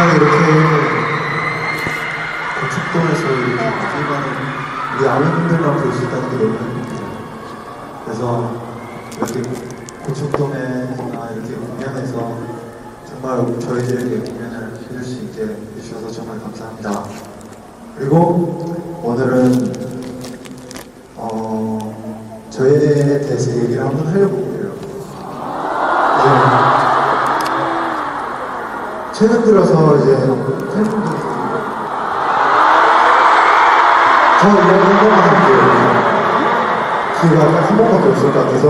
딱 이렇게 고척동에서 이렇게 일반은 우리 아미분들만 볼 수 있다는 게 너무 행복해요. 그래서 이렇게 고척동에나 이렇게 공연에서 정말 저희들에게 공연을 해줄 수 있게 해주셔서 정말 감사합니다. 그리고 오늘은 어, 저에 대해서 얘기를 한번 하려고 최근 들어서 이제 팬분들이 저한 번만 할게요. 기회가 딱한 번밖에 없을 것 같아서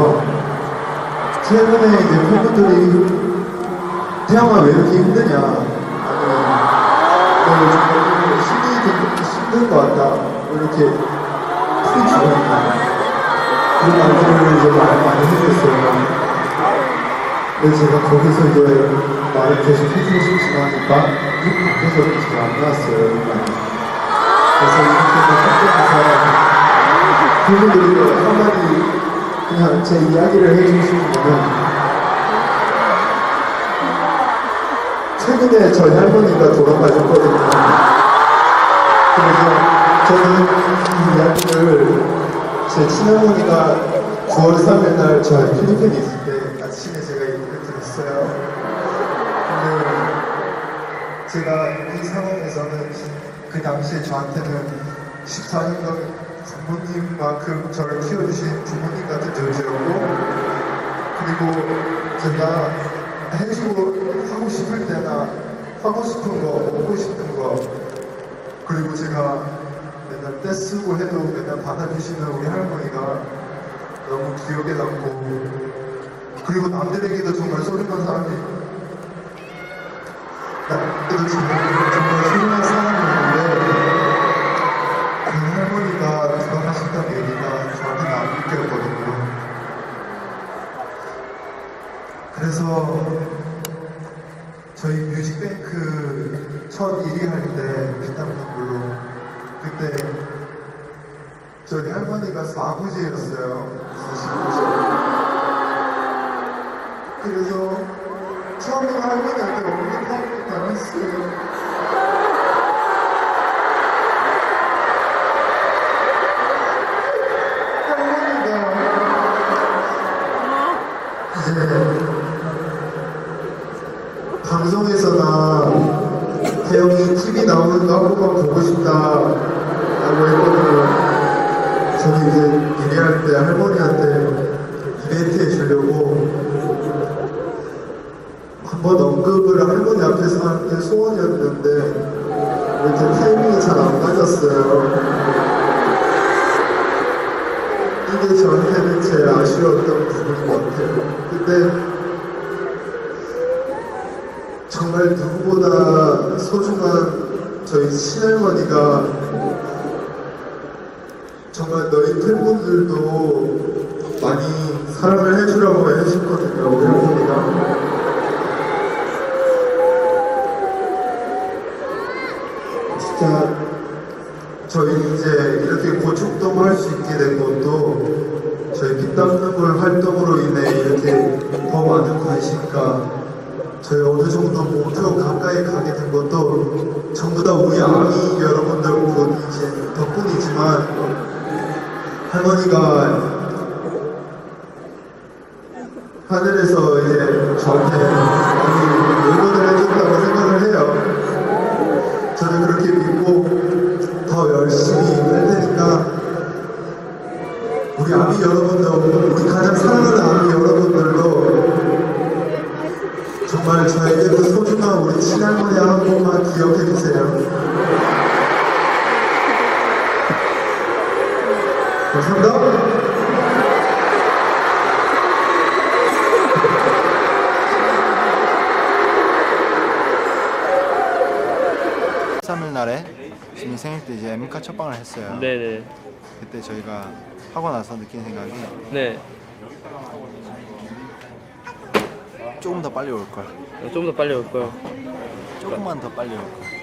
최근에 이제 팬분들이 태영아 왜 이렇게 힘드냐 아니면 너 정말 힘이 좀 힘든 것 같다 뭐 이렇게 푹 주거든요. 그런 말들을 이제 말 많이 해줬어요. 근데 제가 거기서 이제 말을 계속 해주고 싶지만 입 밖에서 잘안 나왔어요. 그래서 이렇게 뭐 그분들이 뭐 한마디 그냥 제 이야기를 해주시는 거는 최근에 저희 할머니가 돌아가셨거든요. 그래서 저는 이 이야기를 제 친할머니가 9월 3일 날 저희 필리핀에 때 아침에 제가 얘기를 들었어요. 근데 제가 이 상황에서는 그 당시에 저한테는 14년간 부모님만큼 저를 키워주신 부모님 같은 존재였고 그리고 제가 해주고 하고 싶을 때나 하고 싶은 거, 먹고 싶은 거 그리고 제가 맨날 떼쓰고 해도 맨날 받아주시는 우리 할머니가 너무 기억에 남고 그리고 남들에게도 정말 소중한 사람이 정말, 소중한 사람이었는데 그 할머니가 돌아가셨다는 얘기가 저한테는 안 믿겼거든요 그래서 저희 뮤직뱅크 첫 1위 할때 피땀 눈물로 그때 저희 할머니가 아버지였어요. 그래서 처음에 할머니한테 어머니하고 다녔어요. 할머니가 이제 방송에서나 태영이 TV 나오는 거 한 번만 보고 싶다라고 했거든요. 저는 이제 일할 때 할머니한테 이벤트 해주려고 한 번 언급을 할머니 앞에서 하는 게 소원이었는데 이렇게 타이밍이 잘 안 맞았어요. 이게 저한테는 제일 아쉬웠던 부분인 것 같아요. 근데 정말 누구보다 소중한 저희 친할머니가 정말 너희 팬분들도 많이 사랑을 해주라고 해주셨거든요, 하늘에서 이제 저한테 많이 응원을 해준다고 생각을 해요. 저는 그렇게 믿고 더 열심히 할 테니까 우리 아미 여러분들, 우리 가장 사랑하는 아미 여러분들도 정말 저에게도 소중한 우리 친할머니 한 번만 기억해 주세요. 감사합니다. 3일 날에 지민 생일 때 이제 엠카 첫 방을 했어요. 네네. 그때 저희가 하고 나서 느낀 생각이 네. 조금 더 빨리 올 걸. 좀더 빨리 올 거요. 조금만 더 빨리 올 걸.